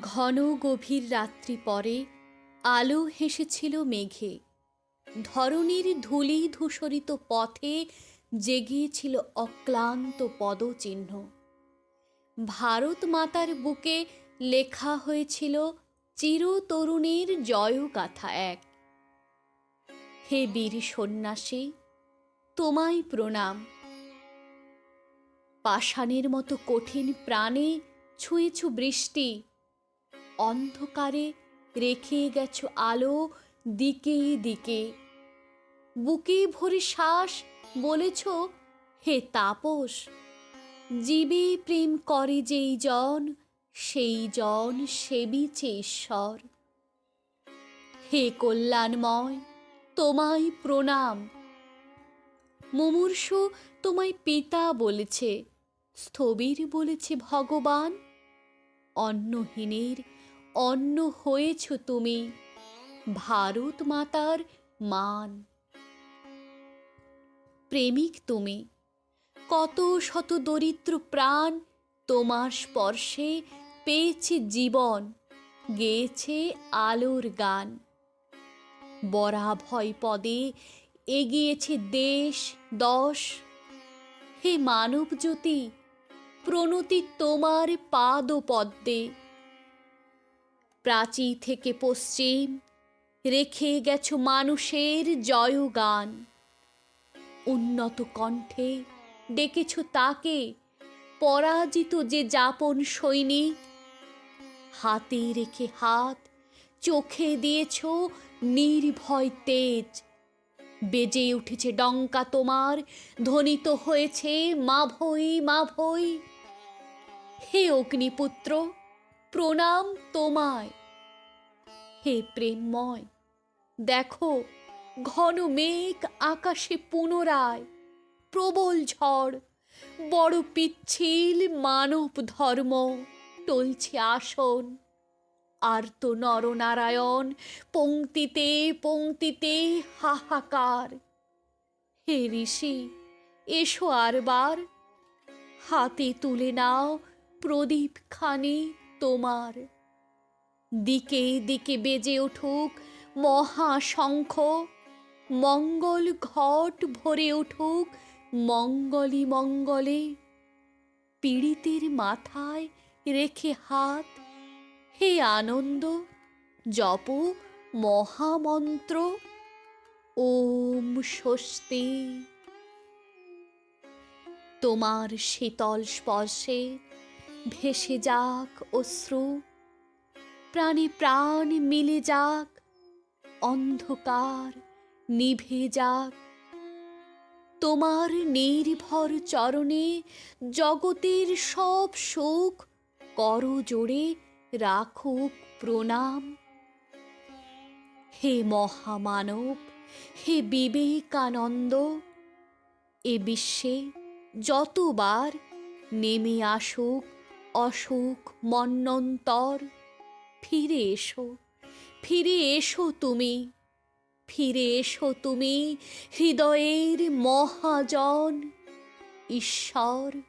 ঘন গভীর রাত্রি পরে আলো হেসেছিল মেঘে। ধরণীর ধূলি ধূসরিত পথে জেগিয়েছিল অক্লান্ত পদচিহ্ন। ভারত মাতার বুকে লেখা হয়েছিল, চিরতরুণের জয়গাথা এক। হে বীর সন্ন্যাসী, তোমায় প্রণাম। পাষাণের মতো কঠিন প্রাণে ছুঁয়েছ বৃষ্টি অন্ধকারে রেখে গেছো আলো দিকে দিকে। বুকে ভরে শ্বাস বলেছ, হে তাপস, জীবে প্রেম করে যেই জন, সেই জন সেবিছে ঈশ্বর। হে কল্যাণময়, তোমায় প্রণাম। মুমূর্ষু তোমায় পিতা বলেছে, স্থবির বলেছে ভগবান। অন্নহীনের অন্ন হয়েছ তুমি। ভারত মাতার মান। প্রেমিক তুমি। কত শত দরিদ্র প্রাণ তোমার স্পর্শে পেয়েছে জীবন, গেয়েছে আলোর গান। বরা ভয় পদে এগিয়েছে দেশ, দশ। হে মানব জ্যোতি প্রণতি তোমার পাদ পদ্মে প্রাচী থেকে পশ্চিম, রেখে গেছ মানুষের জয়গান। উন্নত কণ্ঠে ডেকেছ তাকে, পরাজিত যে যাপন সৈনিক। হাতে রেখে হাত, চোখে দিয়েছ নির্ভয় তেজ। বেজে উঠেছে ডঙ্কা তোমার, ধ্বনিত হয়েছে মাভই মাভই। হে অগ্নিপুত্র প্রণাম তোমায়। হে প্রেমময়, দেখো ঘন মেঘ আকাশে পুনরায়, প্রবল ঝড়, বড় পিচ্ছিল মানব ধর্ম টলছে আসন। আর তো নরনারায়ণ পংক্তিতে পংক্তিতে হাহাকার। হে ঋষি, এসো আরবার হাতে তুলে নাও প্রদীপ খানি তোমার। দিকে দিকে বেজে উঠুক মহাশঙ্খ, মঙ্গল ঘট ভরে উঠুক মঙ্গলি মঙ্গলে। পীড়িতের মাথায় রেখে হাত, হে আনন্দ, জপ মহামন্ত্র, ওম স্বস্তি। তোমার শীতল স্পর্শে ভেসে যাক অশ্রু, প্রাণে প্রাণ মিলে যাক, অন্ধকার নিভে যাক। তোমার নির্ভর চরণে জগতের সব সুখ কর জোড়ে রাখুক প্রণাম। হে মহামানব, হে বিবেকানন্দ, এ বিশ্বে যতবার নেমে আসুক অসুখ মন্নন্তর। ফিরে এসো ফিরে এসো তুমি ফিরে এসো তুমি হৃদয়ের মহাজন ঈশ্বর।